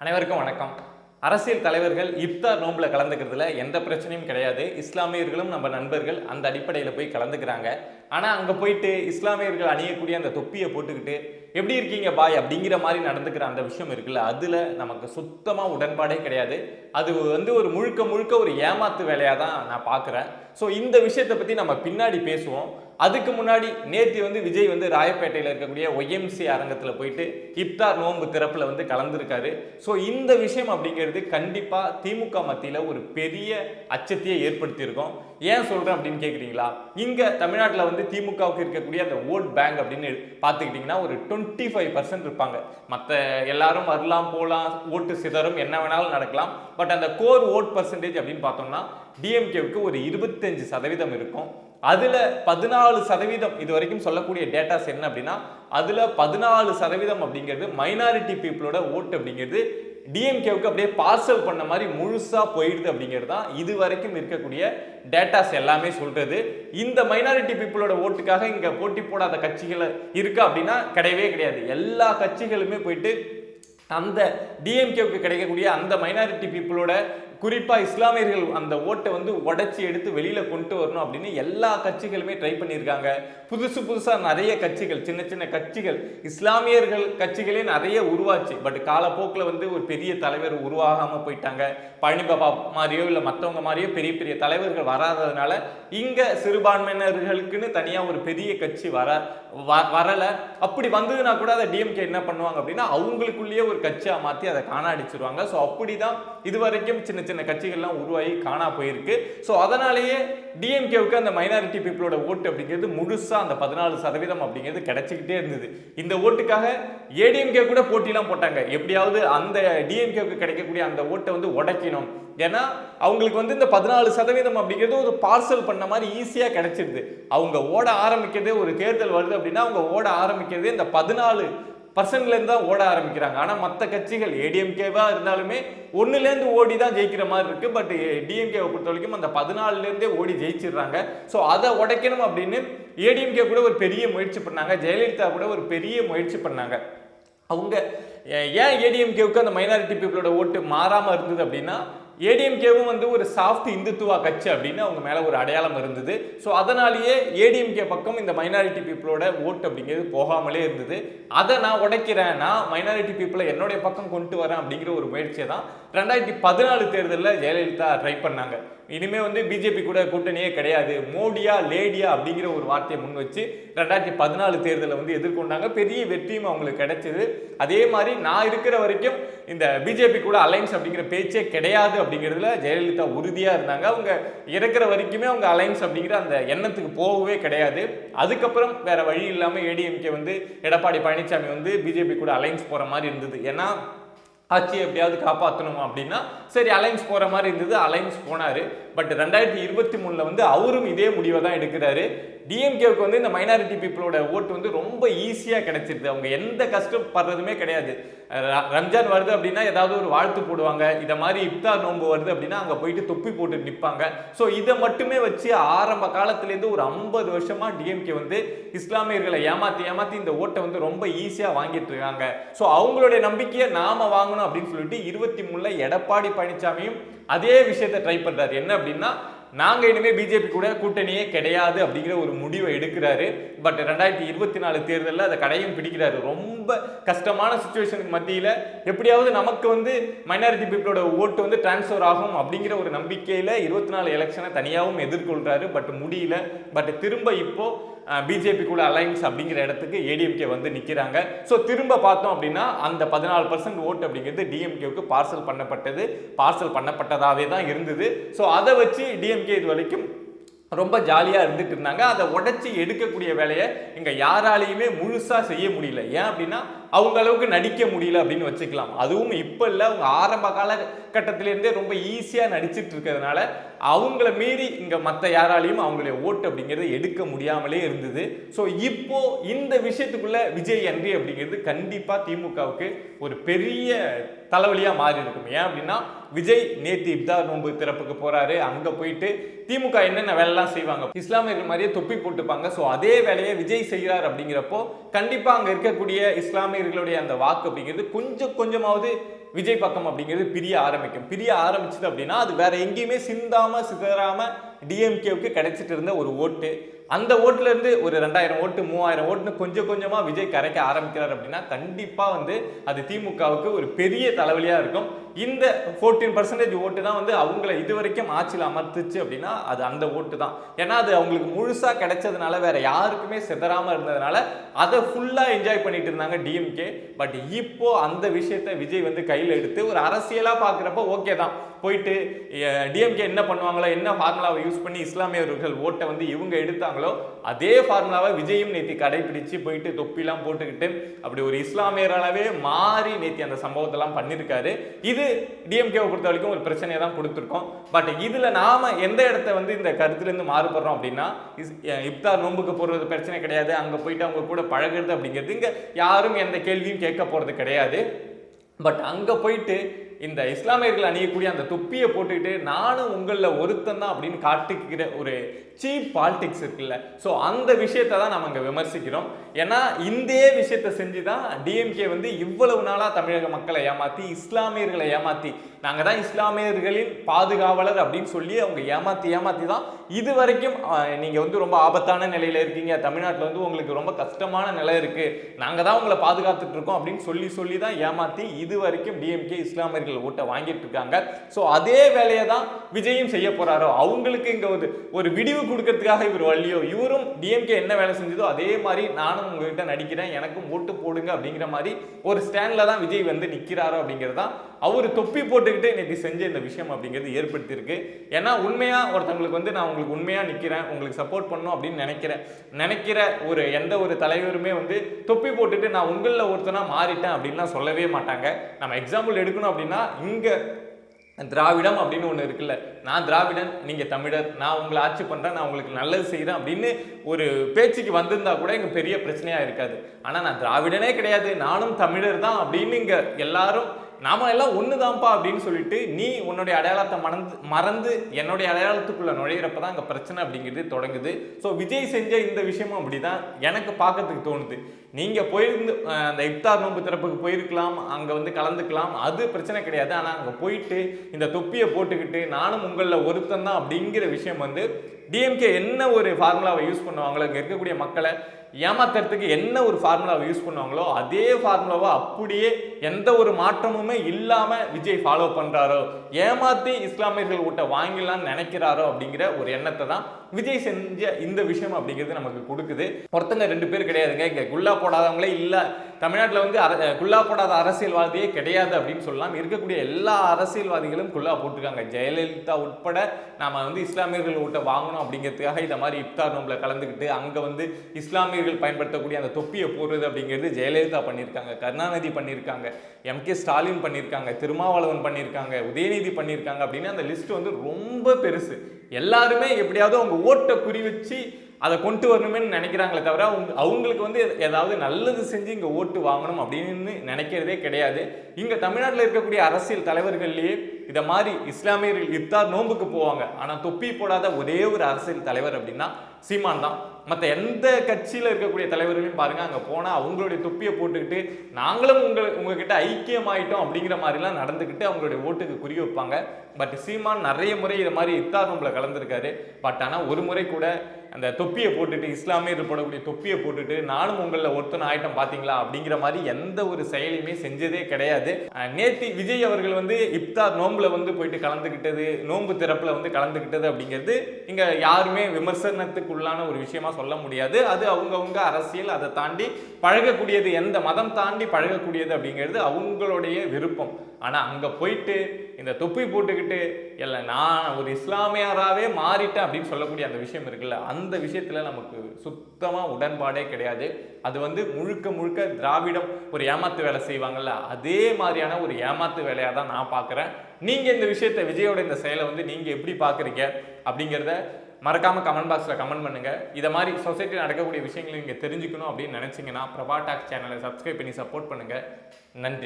அனைவருக்கும் வணக்கம். அரசியல் தலைவர்கள் இப்தார் நோம்பில் கலந்துக்கிறதுல எந்த பிரச்சனையும் கிடையாது. இஸ்லாமியர்களும் நம்ம நண்பர்கள் அந்த அடிப்படையில் போய் கலந்துக்கிறாங்க. ஆனால் அங்கே போயிட்டு இஸ்லாமியர்கள் அணியக்கூடிய அந்த தொப்பியை போட்டுக்கிட்டு எப்படி இருக்கீங்க பாய்? அப்படிங்கிற மாதிரி நடந்துக்கிற அந்த விஷயம் இருக்குல்ல அதில் நமக்கு சுத்தமாக உடன்பாடே கிடையாது. அது வந்து ஒரு முழுக்க முழுக்க ஒரு ஏமாத்து வேலையாக தான் நான் பார்க்குறேன் ஸோ இந்த விஷயத்தை பற்றி நம்ம பின்னாடி பேசுவோம். அதுக்கு முன்னாடி நேற்று வந்து விஜய் வந்து ராயப்பேட்டையில் இருக்கக்கூடிய ஒய்எம்சி அரங்கத்தில் போயிட்டு இப்தார் நோன்பு திறப்பில் வந்து கலந்துருக்காரு. ஸோ இந்த விஷயம் அப்படிங்கிறது கண்டிப்பாக திமுக மத்தியில் ஒரு பெரிய அச்சத்தையே ஏற்படுத்தியிருக்கோம். ஏன் சொல்கிறேன் அப்படின்னு கேட்குறீங்களா இங்கே தமிழ்நாட்டில் வந்து திமுகவுக்கு இருக்கக்கூடிய அந்த ஓட் பேங்க் அப்படின்னு பார்த்துக்கிட்டிங்கன்னா ஒரு டுவெண்ட்டி ஃபைவ் பர்சன்ட் இருப்பாங்க. மற்ற எல்லாரும் வரலாம் போகலாம் ஓட்டு சிதறும் என்ன வேணாலும் நடக்கலாம். பட் அந்த கோர் ஓட் பர்சன்டேஜ் அப்படின்னு பார்த்தோம்னா டிஎம்கேவுக்கு ஒரு இருபத்தஞ்சு சதவீதம் இருக்கும். அதில் பதினாலு சதவீதம் இது வரைக்கும் சொல்லக்கூடிய டேட்டாஸ் என்ன அப்படின்னா அதில் பதினாலு சதவீதம் அப்படிங்கிறது மைனாரிட்டி பீப்புளோட ஓட்டு அப்படிங்கிறது டிஎம்கேவுக்கு அப்படியே பார்சல் பண்ண மாதிரி முழுசாக போயிடுது அப்படிங்கிறது தான் இது வரைக்கும் இருக்கக்கூடிய டேட்டாஸ் எல்லாமே சொல்கிறது இந்த மைனாரிட்டி பீப்புளோட ஓட்டுக்காக இங்கே போட்டி போடாத கட்சிகள் இருக்கா அப்படின்னா கிடையவே கிடையாது. எல்லா கட்சிகளுமே போயிட்டு அந்த டிஎம்கேவுக்கு கிடைக்கக்கூடிய அந்த மைனாரிட்டி பீப்புளோட குறிப்பாக இஸ்லாமியர்கள் அந்த ஓட்டை வந்து உடைச்சி எடுத்து வெளியில் கொண்டு வரணும் அப்படின்னு எல்லா கட்சிகளுமே ட்ரை பண்ணியிருக்காங்க. புதுசு புதுசாக நிறைய கட்சிகள் சின்ன சின்ன கட்சிகள் இஸ்லாமியர்கள் கட்சிகளே நிறைய உருவாச்சு. பட் காலப்போக்கில் வந்து ஒரு பெரிய தலைவர் உருவாகாமல் போயிட்டாங்க. பழனிபாபா மாதிரியோ இல்லை மற்றவங்க மாதிரியோ பெரிய பெரிய தலைவர்கள் வராததுனால இங்கே சிறுபான்மையினர்களுக்குன்னு தனியாக ஒரு பெரிய கட்சி வர வ- அப்படி வந்ததுன்னா கூட அதை டிஎம்கே என்ன பண்ணுவாங்க அப்படின்னா அவங்களுக்குள்ளேயே ஒரு கட்சியாக மாற்றி அதை காணாடிச்சிருவாங்க. ஸோ அப்படி தான் இது வரைக்கும் சின்ன சின்ன கட்சிகள்லாம் உருவாகி காணா போயிருக்கு. ஸோ அதனாலேயே டிஎம்கேவுக்கு அந்த மைனாரிட்டி பீப்புளோட ஓட்டு அப்படிங்கிறது முழுசாக அந்த பதினாலு சதவீதம் அப்படிங்கிறது கிடைச்சிக்கிட்டே இருந்தது. இந்த ஓட்டுக்காக ஏடிஎம்கே கூட போட்டிலாம் போட்டாங்க. எப்படியாவது அந்த டிஎம்கேவுக்கு கிடைக்கக்கூடிய அந்த ஓட்டை வந்து உடைக்கணும். ஏன்னா அவங்களுக்கு வந்து இந்த பதினாலு சதவீதம் அப்படிங்கிறது ஒரு பார்சல் பண்ண மாதிரி ஈஸியாக கிடைச்சிருது. அவங்க ஓட ஆரம்பிக்கிறதே ஒரு தேர்தல் வருது அப்படின்னா அவங்க ஓட ஆரம்பிக்கிறதே இந்த பதினாலு பர்சன்ட்லேருந்து தான் ஓட ஆரம்பிக்கிறாங்க. ஆனால் மற்ற கட்சிகள் ஏடிஎம்கேவாக இருந்தாலுமே ஒன்றுலேருந்து ஓடி தான் ஜெயிக்கிற மாதிரி இருக்குது பட் டிஎம்கேவை பொறுத்த வரைக்கும் அந்த பதினாலுலேருந்தே ஓடி ஜெயிச்சிடுறாங்க. ஸோ அதை உடைக்கணும் அப்படின்னு ஏடிஎம்கே கூட ஒரு பெரிய முயற்சி பண்ணாங்க. ஜெயலலிதா கூட ஒரு பெரிய முயற்சி பண்ணாங்க. அவங்க ஏன் ஏடிஎம்கேவுக்கு அந்த மைனாரிட்டி பீப்புளோட ஓட்டு மாறாமல் இருந்தது அப்படின்னா ஏடிஎம்கேவும் வந்து ஒரு சாஃப்ட் இந்துத்துவா கட்சி அப்படின்னு அவங்க மேலே ஒரு அடையாளம் இருந்தது. ஸோ அதனாலேயே ஏடிஎம்கே பக்கம் இந்த மைனாரிட்டி பீப்புளோட ஓட்டு அப்படிங்கிறது போகாமலே இருந்தது. அதை நான் உடைக்கிறேன். நான் மைனாரிட்டி பீப்புளை என்னுடைய பக்கம் கொண்டு வரேன் அப்படிங்கிற ஒரு முயற்சியை தான் ரெண்டாயிரத்தி பதினாலு தேர்தலில் ஜெயலலிதா ட்ரை பண்ணாங்க. இனிமே வந்து பிஜேபி கூட கூட்டணியே கிடையாது. மோடியா லேடியா அப்படிங்கிற ஒரு வார்த்தையை முன் வச்சு ரெண்டாயிரத்தி பதினாலு தேர்தலை வந்து எதிர்கொண்டாங்க. பெரிய வெற்றியும் அவங்களுக்கு கிடைச்சது. அதே மாதிரி நான் இருக்கிற வரைக்கும் இந்த பிஜேபி கூட அலைன்ஸ் அப்படிங்கிற பேச்சே கிடையாது அப்படிங்கிறதுல ஜெயலலிதா உறுதியாக இருந்தாங்க. அவங்க இறக்குற வரைக்குமே அவங்க அலைன்ஸ் அப்படிங்கிற அந்த எண்ணத்துக்கு போகவே கிடையாது. அதுக்கப்புறம் வேற வழி இல்லாமல் ஏடிஎம்கே வந்து எடப்பாடி பழனிசாமி வந்து பிஜேபி கூட அலைன்ஸ் போகிற மாதிரி இருந்தது. ஏன்னா ஆட்சியை எப்படியாவது காப்பாற்றணும் அப்படின்னா சரி அலைன்ஸ் போகிற மாதிரி இருந்தது அலைன்ஸ் போனார். பட் ரெண்டாயிரத்தி இருபத்தி மூணில் வந்து அவரும் இதே முடிவை தான் எடுக்கிறாரு. டிஎம்கேவுக்கு வந்து இந்த மைனாரிட்டி பீப்புளோட ஓட்டு வந்து ரொம்ப ஈஸியாக கிடைச்சிருது. அவங்க எந்த கஷ்டப்படுறதுமே கிடையாது. ரம்ஜான் வருது அப்படின்னா ஏதாவது ஒரு வாழ்த்து போடுவாங்க. இதை மாதிரி இப்தார் நோன்பு வருது அப்படின்னா அங்கே போயிட்டு தொப்பி போட்டு நிற்பாங்க ஸோ இதை மட்டுமே வச்சு ஆரம்ப காலத்துலேருந்து ஒரு ஐம்பது வருஷமாக டிஎம்கே வந்து இஸ்லாமியர்களை ஏமாத்தி ஏமாத்தி இந்த ஓட்டை வந்து ரொம்ப ஈஸியாக வாங்கிட்டு இருக்காங்க. ஸோ அவங்களுடைய நம்பிக்கையை நாம வாங்கணும் அப்படின்னு சொல்லிட்டு இருபத்தி மூணில் எடப்பாடி பழனிசாமியும் அதே விஷயத்தை ட்ரை பண்ணுறாரு என்ன அப்படின்னா நாங்கள் இனிமேல் பிஜேபி கூட கூட்டணியே கிடையாது அப்படிங்கிற ஒரு முடிவை எடுக்கிறாரு. பட் ரெண்டாயிரத்தி இருபத்தி நாலு தேர்தலில் அதை கடையும் பிடிக்கிறாரு. ரொம்ப கஷ்டமான சுச்சுவேஷனுக்கு மத்தியில் எப்படியாவது நமக்கு வந்து மைனாரிட்டி பீப்புளோட ஓட்டு வந்து டிரான்ஸ்ஃபர் ஆகும் அப்படிங்கிற ஒரு நம்பிக்கையில் இருபத்தி நாலு எலெக்ஷனை தனியாகவும் எதிர்கொள்கிறாரு பட் முடியல. பட் திரும்ப இப்போது பிஜேபி கூட அலைன்ஸ் அப்படிங்கிற இடத்துக்கு ஏடிஎம்கே வந்து நிற்கிறாங்க ஸோ திரும்ப பார்த்தோம் அப்படின்னா அந்த பதினாலு பர்சன்ட் ஓட்டு அப்படிங்கிறது டிஎம்கேவுக்கு பார்சல் பண்ணப்பட்டது. பார்சல் பண்ணப்பட்டதாகவே தான் இருந்தது. ஸோ அதை வச்சு டிஎம் டிஎம்கே இது வரைக்கும் ரொம்ப ஜாலியாக இருந்துட்டு இருந்தாங்க. அதை உடைச்சி எடுக்கக்கூடிய வேலையை இங்கே யாராலையுமே முழுசாக செய்ய முடியல. ஏன் அப்படின்னா அவங்க அளவுக்கு நடிக்க முடியல அப்படின்னு வச்சுக்கலாம். அதுவும் இப்போ இல்லை அவங்க ஆரம்ப கால கட்டத்திலேருந்தே ரொம்ப ஈஸியாக நடிச்சிட்டு இருக்கிறதுனால அவங்கள மீறி இங்கே மற்ற யாராலையும் அவங்களுடைய ஓட்டு அப்படிங்கிறது எடுக்க முடியாமலே இருந்தது. ஸோ இப்போ இந்த விஷயத்துக்குள்ள விஜய் அன்றி அப்படிங்கிறது கண்டிப்பாக திமுகவுக்கு ஒரு பெரிய தலைவலியாக மாறி இருக்கும். ஏன் அப்படின்னா விஜய் நேத்தி இப்தார் நோன்பு திறப்புக்கு போறாரு. அங்க போயிட்டு திமுக என்னென்ன வேலைலாம் செய்வாங்க? இஸ்லாமியர்கள் மாதிரியே தொப்பி போட்டுப்பாங்க. ஸோ அதே வேலையை விஜய் செய்கிறார் அப்படிங்கிறப்போ கண்டிப்பாக அங்கே இருக்கக்கூடிய இஸ்லாமியர்களுடைய அந்த வாக்கு அப்படிங்கிறது கொஞ்சம் கொஞ்சமாவது விஜய் பக்கம் அப்படிங்கிறது பிரிய ஆரம்பிக்கும். பிரிய ஆரம்பிச்சது அப்படின்னா அது வேற எங்கேயுமே சிந்தாம சிதறாம டிஎம்கேவுக்கு கிடைச்சிட்டு இருந்த ஒரு ஓட்டு. அந்த ஓட்டுலேருந்து ஒரு ரெண்டாயிரம் ஓட்டு மூவாயிரம் ஓட்டுன்னு கொஞ்சம் கொஞ்சமாக விஜய் கரைக்க ஆரம்பிக்கிறார் அப்படின்னா கண்டிப்பாக வந்து அது திமுகவுக்கு ஒரு பெரிய தலைவலியாக இருக்கும். இந்த ஃபோர்டீன் பர்சன்டேஜ் ஓட்டு தான் வந்து அவங்கள இது வரைக்கும் ஆட்சியில் அமர்த்துச்சு அப்படின்னா அது அந்த ஓட்டு தான். ஏன்னா அது அவங்களுக்கு முழுசாக கிடைச்சதுனால வேற யாருக்குமே சிதறாமல் இருந்ததுனால அதை ஃபுல்லாக என்ஜாய் பண்ணிட்டு இருந்தாங்க டிஎம்கே பட் இப்போ அந்த விஷயத்த விஜய் வந்து கையில் எடுத்து ஒரு அரசியலாக பார்க்குறப்ப ஓகே தான். போயிட்டு டிஎம்கே என்ன பண்ணுவாங்களோ என்ன ஃபார்முலாவை யூஸ் பண்ணி இஸ்லாமியர்கள் ஓட்டை வந்து இவங்க எடுத்தாங்களோ அதே ஃபார்முலாவை விஜயும் நேத்தி கடைபிடிச்சு போயிட்டு தொப்பிலாம் போட்டுக்கிட்டு அப்படி ஒரு இஸ்லாமியராகவே மாறி நேத்தி அந்த சம்பவத்தெல்லாம் பண்ணியிருக்காரு இது டிஎம்கேவை பொறுத்த வரைக்கும் ஒரு பிரச்சனையை தான் கொடுத்துருக்கோம். பட் இதில் நாம் எந்த இடத்த வந்து இந்த கருத்துலேருந்து மாறுபடுறோம் அப்படின்னா இஸ்- இப்தார் நோன்புக்கு போறது பிரச்சனை கிடையாது அங்கே போயிட்டு அவங்க கூட பழகுறது அப்படிங்கிறது இங்கே யாரும் எந்த கேள்வியும் கேட்க போகிறது கிடையாது. பட் அங்கே போயிட்டு இந்த இஸ்லாமியர்கள் அணியக்கூடிய அந்த தொப்பியை போட்டுக்கிட்டு நானும் உங்களில் ஒருத்தன் தான் அப்படின்னு காட்டுக்கிற ஒரு சீப் பாலிடிக்ஸ் இருக்குல்ல. ஸோ அந்த விஷயத்தை தான் நம்ம இங்கே விமர்சிக்கிறோம். ஏன்னா இந்தே விஷயத்தை செஞ்சு தான் டிஎம்கே வந்து இவ்வளவு நாளாக தமிழக மக்களை ஏமாற்றி இஸ்லாமியர்களை ஏமாற்றி நாங்கள் தான் இஸ்லாமியர்களின் பாதுகாவலர் அப்படின்னு சொல்லி அவங்க ஏமாற்றி ஏமாற்றி தான் இது வரைக்கும் நீங்கள் வந்து ரொம்ப ஆபத்தான நிலையில் இருக்கீங்க. தமிழ்நாட்டில் வந்து உங்களுக்கு ரொம்ப கஷ்டமான நிலை இருக்குது நாங்கள் தான் உங்களை பாதுகாத்துட்டு இருக்கோம் அப்படின்னு சொல்லி சொல்லி தான் ஏமாற்றி இது வரைக்கும் டிஎம்கே இஸ்லாமியர்கள் ஓட்டை வாங்கிட்டு இருக்காங்க. ஸோ அதே வேலையை தான் விஜயும் செய்ய போறாரோ அவங்களுக்கு இங்கே ஒரு ஒரு விடிவு கொடுக்கறதுக்காக இவர் வழியோ இவரும் டிஎம்கே என்ன வேலை செஞ்சதோ அதே மாதிரி நானும் உங்ககிட்ட நடிக்கிறேன் எனக்கும் ஓட்டு போடுங்க அப்படிங்கிற மாதிரி ஒரு ஸ்டாண்டில் தான் விஜய் வந்து நிற்கிறாரோ அப்படிங்கிறது தான் அவர் தொப்பி போட்டுக்கிட்டு இன்னைக்கு செஞ்ச இந்த விஷயம் அப்படிங்கிறது ஏற்படுத்தியிருக்கு. ஏன்னா உண்மையா ஒருத்தவங்களுக்கு வந்து நான் உங்களுக்கு உண்மையா நிற்கிறேன் உங்களுக்கு சப்போர்ட் பண்ணும் அப்படின்னு நினைக்கிறேன். நினைக்கிற ஒரு எந்த ஒரு தலைவருமே வந்து தொப்பி போட்டுட்டு நான் உங்களில் ஒருத்தனா மாறிட்டேன் அப்படின்லாம் சொல்லவே மாட்டாங்க. நம்ம எக்ஸாம்பிள் எடுக்கணும் அப்படின்னா இங்கே திராவிடம் அப்படின்னு ஒன்று இருக்குல்ல. நான் திராவிடன் நீங்கள் தமிழர் நான் உங்களை ஆட்சி பண்ணுறேன் நான் உங்களுக்கு நல்லது செய்கிறேன் அப்படின்னு ஒரு பேச்சுக்கு வந்திருந்தா கூட இங்கே பெரிய பிரச்சனையாக இருக்காது. ஆனால் நான் திராவிடனே கிடையாது நானும் தமிழர் தான் அப்படின்னு இங்கே எல்லாரும் நாம எல்லாம் ஒன்று தான்ப்பா அப்படின்னு சொல்லிட்டு நீ உன்னுடைய அடையாளத்தை மறந்து மறந்து என்னுடைய அடையாளத்துக்குள்ளே நுழையிறப்ப தான் அங்கே பிரச்சனை அப்படிங்கிறது தொடங்குது. ஸோ விஜய் செஞ்ச இந்த விஷயமும் அப்படிதான் எனக்கு பார்க்கறதுக்கு தோணுது. நீங்கள் போயிருந்து அந்த இப்தார் நோன்பு திறப்புக்கு போயிருக்கலாம் அங்கே வந்து கலந்துக்கலாம் அது பிரச்சனை கிடையாது. ஆனால் அங்கே போயிட்டு இந்த தொப்பியை போட்டுக்கிட்டு நானும் உங்களில் ஒருத்தன் தான் அப்படிங்கிற விஷயம் வந்து டிஎம்கே என்ன ஒரு ஃபார்முலாவை யூஸ் பண்ணுவாங்களோ இங்கே இருக்கக்கூடிய மக்களை ஏமாத்துறதுக்கு என்ன ஒரு ஃபார்முலாவை யூஸ் பண்ணுவாங்களோ அதே ஃபார்முலாவை அப்படியே எந்த ஒரு மாற்றமுமே இல்லாமல் விஜய் ஃபாலோ பண்ணுறாரோ ஏமாற்றி இஸ்லாமியர்கள் ஓட்ட வாங்கிடலாம்னு நினைக்கிறாரோ அப்படிங்கிற ஒரு எண்ணத்தை தான் விஜய் செஞ்ச இந்த விஷயம் அப்படிங்கிறது நமக்கு கொடுக்குது. ஒருத்தங்க ரெண்டு பேர் கிடையாதுங்க. இங்கே குல்லா போடாதவங்களே இல்லை. தமிழ்நாட்டில் வந்து அர குல்லா போடாத அரசியல்வாதியே கிடையாது அப்படின்னு சொல்லலாம். இருக்கக்கூடிய எல்லா அரசியல்வாதிகளும் குல்லா போட்டிருக்காங்க. ஜெயலலிதா உட்பட நாம் வந்து இஸ்லாமியர்கள் ஊட்ட வாங்கணும் அப்படிங்கிறதுக்காக இந்த மாதிரி இப்தார் நோம்பில் கலந்துக்கிட்டு அங்கே வந்து இஸ்லாமியர்கள் பயன்படுத்தக்கூடிய அந்த தொப்பியை போடுறது அப்படிங்கிறது ஜெயலலிதா பண்ணியிருக்காங்க. கருணாநிதி பண்ணியிருக்காங்க. எம். கே. ஸ்டாலின் பண்ணியிருக்காங்க. திருமாவளவன் பண்ணியிருக்காங்க. உதயநிதி பண்ணியிருக்காங்க அப்படின்னு அந்த லிஸ்ட் வந்து ரொம்ப பெருசு. எல்லாருமே எப்படியாவது அவங்க ஓட்டை குறி வச்சு அதை கொண்டு வரணுமேன்னு நினைக்கிறாங்களே தவிர அவங்க அவங்களுக்கு வந்து ஏதாவது நல்லது செஞ்சு இங்கே ஓட்டு வாங்கணும் அப்படின்னு நினைக்கிறதே கிடையாது. இங்கே தமிழ்நாட்டில் இருக்கக்கூடிய அரசியல் தலைவர்கள்லேயே இதை மாதிரி இஸ்லாமியர்கள் இத்தார் நோன்புக்கு போவாங்க. ஆனால் தொப்பி போடாத ஒரே ஒரு அரசியல் தலைவர் அப்படின்னா சீமான் தான் மற்ற எந்த கட்சியில் இருக்கக்கூடிய தலைவர்களையும் பாருங்கள் அங்கே போனால் அவங்களுடைய தொப்பியை போட்டுக்கிட்டு நாங்களும் உங்கள் உங்ககிட்ட ஐக்கியமாயிட்டோம் அப்படிங்கிற மாதிரிலாம் நடந்துக்கிட்டு அவங்களுடைய ஓட்டுக்கு குறி வைப்பாங்க. பட் சீமான் நிறைய முறை இது மாதிரி இத்தார் நோம்பில் கலந்துருக்காரு. பட் ஆனால் ஒரு முறை கூட அந்த தொப்பியை போட்டுட்டு இஸ்லாமியர் போடக்கூடிய தொப்பியை போட்டுட்டு நானும் உங்களில் ஒருத்தன் ஆயிட்டம் பார்த்தீங்களா அப்படிங்கிற மாதிரி எந்த ஒரு செயலையுமே செஞ்சதே கிடையாது. நேத்தி விஜய் அவர்கள் வந்து இப்தார் நோம்பில் வந்து போயிட்டு கலந்துக்கிட்டது நோன்பு திறப்பில் வந்து கலந்துக்கிட்டது அப்படிங்கிறது இங்கே யாருமே விமர்சனத்துக்கு விமர்சனத்துக்குள்ளான ஒரு விஷயமா சொல்ல முடியாது. அது அவங்கவுங்க அரசியல் அதை தாண்டி பழகக்கூடியது எந்த மதம் தாண்டி பழகக்கூடியது அப்படிங்கிறது அவங்களுடைய விருப்பம். ஆனால் அங்கே போயிட்டு இந்த தொப்பி போட்டுக்கிட்டு இல்லை நான் ஒரு இஸ்லாமியராகவே மாறிட்டேன் அப்படின்னு சொல்லக்கூடிய அந்த விஷயம் இருக்குல்ல அந்த விஷயத்துல நமக்கு சுத்தமாக உடன்பாடே கிடையாது. அது வந்து முழுக்க முழுக்க திராவிடம் ஒரு ஏமாத்து வேலை செய்வாங்கல்ல அதே மாதிரியான ஒரு ஏமாத்து வேலையாக தான் நான் பார்க்குறேன். நீங்கள் இந்த விஷயத்தை விஜயோட இந்த செயலை வந்து நீங்கள் எப்படி பார்க்குறீங்க அப்படிங்கிறத மறக்காமல் கமெண்ட் பாக்ஸில் கமெண்ட் பண்ணுங்கள் இதை மாதிரி சொசைட்டியில் நடக்கக்கூடிய விஷயங்களை நீங்கள் தெரிஞ்சுக்கணும் அப்படின்னு நினச்சிங்கன்னா பிரபா டாக் சேனலை சப்ஸ்கிரைப் பண்ணி சப்போர்ட் பண்ணுங்கள் நன்றி.